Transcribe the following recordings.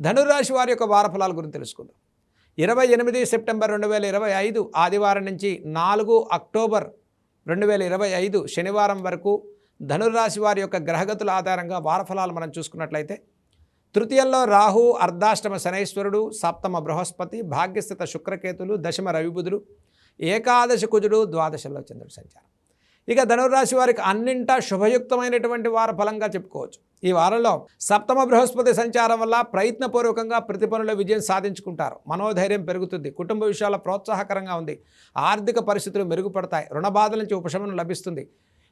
ధనురాశి వారి యొక్క వారఫలాల గురించి తెలుసుకుందాం. ఇరవై ఎనిమిది సెప్టెంబర్ రెండు వేల ఇరవై ఐదు ఆదివారం నుంచి నాలుగు అక్టోబర్ రెండు వేల ఇరవై ఐదు శనివారం వరకు ధనురాశి వారి యొక్క గ్రహగతుల ఆధారంగా వారఫలాలు మనం చూసుకున్నట్లయితే తృతీయంలో రాహు అర్ధాష్టమ శనైశ్వరుడు సప్తమ బృహస్పతి భాగ్యస్థిత శుక్రకేతులు దశమ రవిబుధుడు ఏకాదశ కుజుడు ద్వాదశంలో చంద్రుడు సంచారం. ఇక ధనురాశి వారికి అన్నింటా శుభయుక్తమైనటువంటి వార ఫలంగా చెప్పుకోవచ్చు. ఈ వారంలో సప్తమ బృహస్పతి సంచారం వల్ల ప్రయత్నపూర్వకంగా ప్రతి పనుల విజయం సాధించుకుంటారు. మనోధైర్యం పెరుగుతుంది. కుటుంబ విషయాల ప్రోత్సాహకరంగా ఉంది. ఆర్థిక పరిస్థితులు మెరుగుపడతాయి. రుణ బాధల నుంచి ఉపశమనం లభిస్తుంది.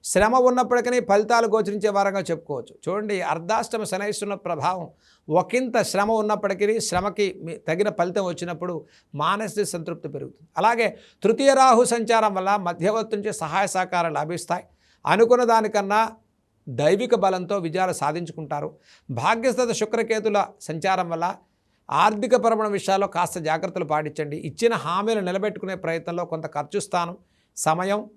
శ్రమ ఉన్నప్పటికీ ఫలితాలు గోచరించే వారంగా చెప్పుకోవచ్చు. చూడండి అర్ధాష్టమ శనైశ్వరుల ప్రభావం ఒకంత శ్రమ ఉన్నప్పటికీ శ్రమకి మీ- తగిన ఫలితం వచ్చినప్పుడు మానసిక సంతృప్తి పెరుగుతుంది. అలాగే తృతీయ రాహు సంచారం వల్ల మధ్యవర్తి నుంచి సహాయ సహకారాలు లభిస్తాయి. అనుకున్న దానికన్నా దైవిక బలంతో విజయాలు సాధించుకుంటారు. భాగ్యస్థత శుక్రకేతుల సంచారం వల్ల ఆర్థిక పరమణ విషయాల్లో కాస్త జాగ్రత్తలు పాటించండి. ఇచ్చిన హామీలు నిలబెట్టుకునే ప్రయత్నంలో కొంత ఖర్చు స్థానం సమయం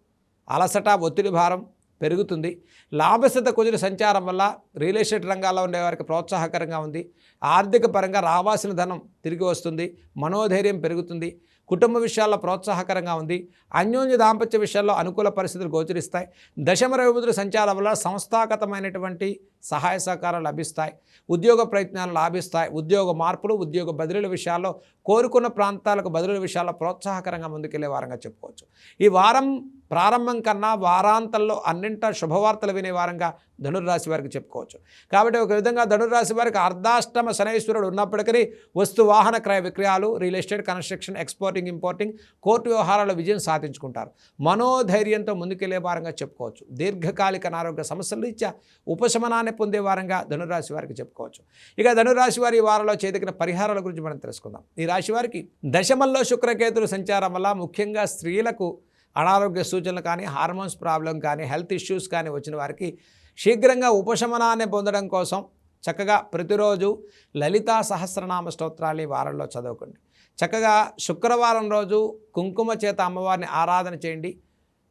అలసట ఒత్తిడి భారం పెరుగుతుంది. లాభసత కుజుల సంచారం వల్ల రియల్ ఎస్టేట్ రంగాల్లో ఉండే వారికి ప్రోత్సాహకరంగా ఉంది. ఆర్థిక పరంగా రావాల్సిన ధనం తిరిగి వస్తుంది. మనోధైర్యం పెరుగుతుంది. కుటుంబ విషయాల్లో ప్రోత్సాహకరంగా ఉంది. అన్యోన్య దాంపత్య విషయాల్లో అనుకూల పరిస్థితులు గోచరిస్తాయి. దశమ రవిబుధుల సంచారం వల్ల సంస్థాగతమైనటువంటి సహాయ సహకారాలు లభిస్తాయి. ఉద్యోగ ప్రయత్నాలు లాభిస్తాయి. ఉద్యోగ మార్పులు ఉద్యోగ బదిలీల విషయాల్లో కోరుకున్న ప్రాంతాలకు బదిలీల విషయాల్లో ప్రోత్సాహకరంగా ముందుకెళ్ళే వారంగా చెప్పుకోవచ్చు. ఈ వారం ప్రారంభం కన్నా వారాంతంలో అన్నింటా శుభవార్తలు వినే వారంగా ధనుర్రాశి వారికి చెప్పుకోవచ్చు. కాబట్టి ఒక విధంగా ధనుర్రాశి వారికి అర్ధాష్టమ శనైశ్వరుడు ఉన్నప్పటికీ వస్తు వాహన క్రయ విక్రయాలు real estate construction exporting importing court వ్యవహారాల విజయం సాధించుకుంటారు. మనోధైర్యంతో ముందుకెళ్ళే వారంగా చెప్పుకోవచ్చు. దీర్ఘకాలిక అనారోగ్య సమస్యల రీత్యా ఉపశమనాన్ని పొందే వారంగా ధనురాశి వారికి చెప్పుకోవచ్చు. ఇక ధనురాశి వారి వారంలో చేదగిన పరిహారాల గురించి మనం తెలుసుకుందాం. ఈ రాశి వారికి దశమల్లో శుక్రకేతులు సంచారం వల్ల ముఖ్యంగా స్త్రీలకు అనారోగ్య సూచనలు కానీ హార్మోన్స్ ప్రాబ్లం కానీ హెల్త్ ఇష్యూస్ కానీ వచ్చిన వారికి శీఘ్రంగా ఉపశమనాన్ని పొందడం కోసం చక్కగా ప్రతిరోజు లలితా సహస్రనామ స్తోత్రాలు వారంలో చదవకండి. చక్కగా శుక్రవారం రోజు కుంకుమ చేత అమ్మవారిని ఆరాధన చేయండి.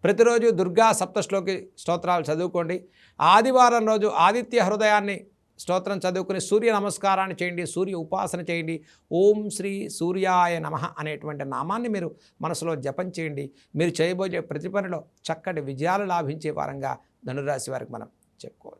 ప్రతిరోజు దుర్గా సప్తశ్లోకి స్తోత్రాలు చదువుకోండి. ఆదివారం రోజు ఆదిత్య హృదయాన్ని స్తోత్రం చదువుకుని సూర్య నమస్కారాన్ని చేయండి సూర్య ఉపాసన చేయండి ఓం శ్రీ సూర్యాయ నమ అనేటువంటి నామాన్ని మీరు మనసులో జపం చేయండి. మీరు చేయబోయే ప్రతి పనిలో చక్కటి విజయాలు లాభించే వారంగా ధనురాశి వారికి మనం చెప్పుకోవచ్చు.